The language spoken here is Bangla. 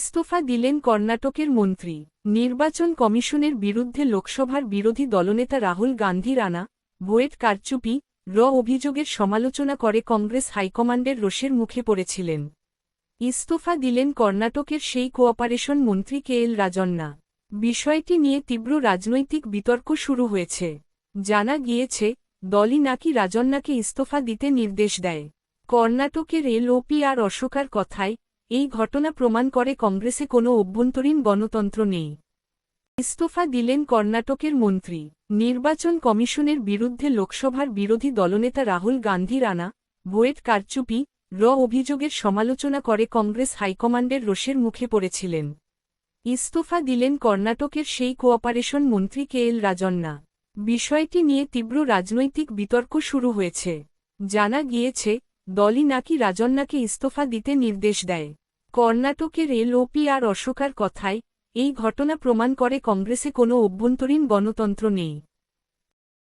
ইস্তফা দিলেন কর্ণাটকের মন্ত্রী। নির্বাচন কমিশনের বিরুদ্ধে লোকসভার বিরোধী দলনেতা রাহুল গান্ধী রানা বুয়েট কারচুপি, র অভিযোগের সমালোচনা করে কংগ্রেস হাইকমান্ডের রোষের মুখে পড়েছিলেন। ইস্তফা দিলেন কর্ণাটকের সেই কোঅপারেশন মন্ত্রী কে এল রাজন্না। বিষয়টি নিয়ে তীব্র রাজনৈতিক বিতর্ক শুরু হয়েছে। জানা গিয়েছে, দলই নাকি রাজন্নাকে ইস্তফা দিতে নির্দেশ দেয়। কর্ণাটকের এলওপি আর অশোকার কথায় এই ঘটনা প্রমাণ করে কংগ্রেসে কোনো অভ্যন্তরীণ গণতন্ত্র নেই। ইস্তফা দিলেন কর্ণাটকের মন্ত্রী। নির্বাচন কমিশনের বিরুদ্ধে লোকসভার বিরোধী দলনেতা রাহুল গান্ধী রানা বুয়েট কারচুপি, র অভিযোগের সমালোচনা করে কংগ্রেস হাইকমান্ডের রোষের মুখে পড়েছিলেন। ইস্তফা দিলেন কর্ণাটকের সেই কোঅপারেশন মন্ত্রী কে এল রাজন্না। বিষয়টি নিয়ে তীব্র রাজনৈতিক বিতর্ক শুরু হয়েছে। জানা গিয়েছে দলই নাকি রাজন্নাকে ইস্তফা দিতে নির্দেশ দেয়। কর্ণাটকের এলওপি আর অশোকার কথায়, এই ঘটনা প্রমাণ করে কংগ্রেসে কোনো অভ্যন্তরীণ গণতন্ত্র নেই।